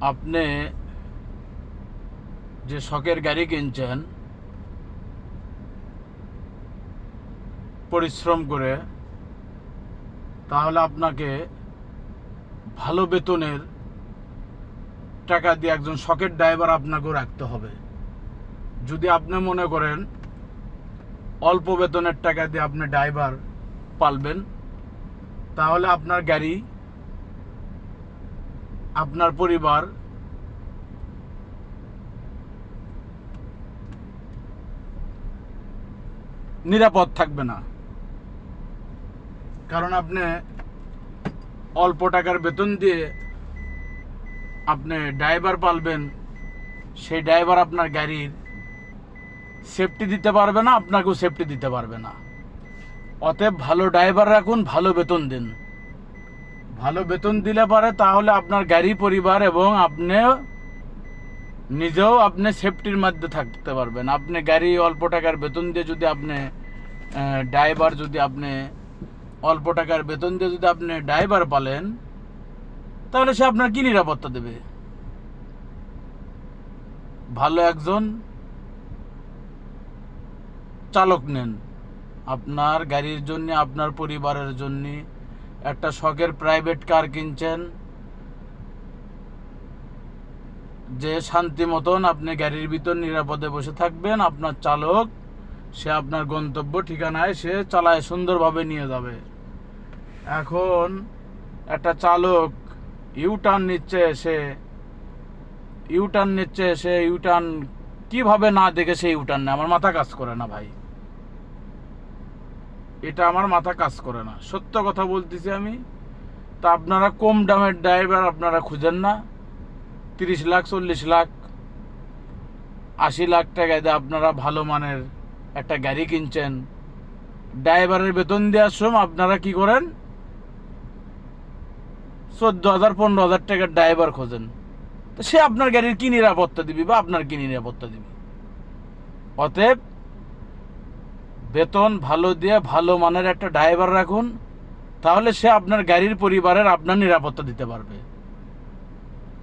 আপনি যে শখের গাড়ি কিনছেন, পরিশ্রম করে, তাহলে আপনাকে ভালো বেতনের টাকা দিয়ে একজন শখের ড্রাইভার আপনাকেও রাখতে হবে। যদি আপনি মনে করেন অল্প বেতনের টাকা দিয়ে আপনি ড্রাইভার পালবেন, তাহলে আপনার গাড়ি আপনার পরিবার নিরাপদ থাকবে না। কারণ আপনি অল্প টাকার বেতন দিয়ে আপনি ড্রাইভার পালবেন, সেই ড্রাইভার আপনার গাড়ির সেফটি দিতে পারবে না, আপনাকেও সেফটি দিতে পারবে না। অতএব ভালো ড্রাইভার রাখুন, ভালো বেতন দিন। ভালো বেতন দিলে পারে, তাহলে আপনার গাড়ি, পরিবার এবং আপনি নিজেও আপনি সেফটির মধ্যে থাকতে পারবেন। আপনি গাড়ি অল্প টাকার বেতন দিয়ে যদি আপনি ড্রাইভার যদি আপনি অল্প টাকার বেতন দিয়ে যদি আপনি ড্রাইভার পালেন, তাহলে সে আপনার কি নিরাপত্তা দেবে? ভালো একজন চালক নেন। আপনার গাড়ির জন্য, আপনার পরিবারের জন্য একটা শখের প্রাইভেট কার কিনছেন, যে শান্তি মতন আপনি গাড়ির ভিতর নিরাপদে বসে থাকবেন, আপনার চালক, সে আপনার গন্তব্য ঠিকানায় সে চালায়, সুন্দরভাবে নিয়ে যাবে। এখন একটা চালক ইউটার্ন নিচ্ছে, সে ইউটার্ন নিচ্ছে, সে ইউটার্ন কীভাবে না দেখে সে ইউটার্ন নেয়? আমার মাথা কাজ করে না ভাই। এটা আমার মাথা কাজ করে না। সত্য কথা বলতেছি আমি, তা আপনারা কম দামের ড্রাইভার আপনারা খুঁজেন না। তিরিশ লাখ, চল্লিশ লাখ, আশি লাখ টাকায় দিয়ে আপনারা ভালো মানের একটা গাড়ি কিনছেন। ড্রাইভারের বেতন দেওয়ার সময় আপনারা কি করেন? চোদ্দ হাজার, পনেরো হাজার টাকার ড্রাইভার খোঁজেন। তো সে আপনার গাড়ির কি নিরাপত্তা দিবি বা আপনার কি নিরাপত্তা দিবি? অতএব বেতন ভালো দিয়ে ভালো মানের একটা ড্রাইভার রাখুন, তাহলে সে আপনার গাড়ির পরিবারের আপনার নিরাপত্তা দিতে পারবে।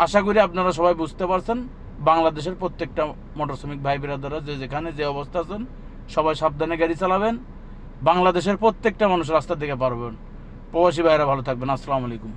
আশা করি আপনারা সবাই বুঝতে পারছেন, বাংলাদেশের প্রত্যেকটা মোটর শ্রমিক ভাই বিরাদারা যে যেখানে যে অবস্থা আছেন, সবাই সাবধানে গাড়ি চালাবেন, বাংলাদেশের প্রত্যেকটা মানুষ রাস্তার দিকে পারবেন। প্রবাসী ভাইরা ভালো থাকবেন, আসসালামু আলাইকুম।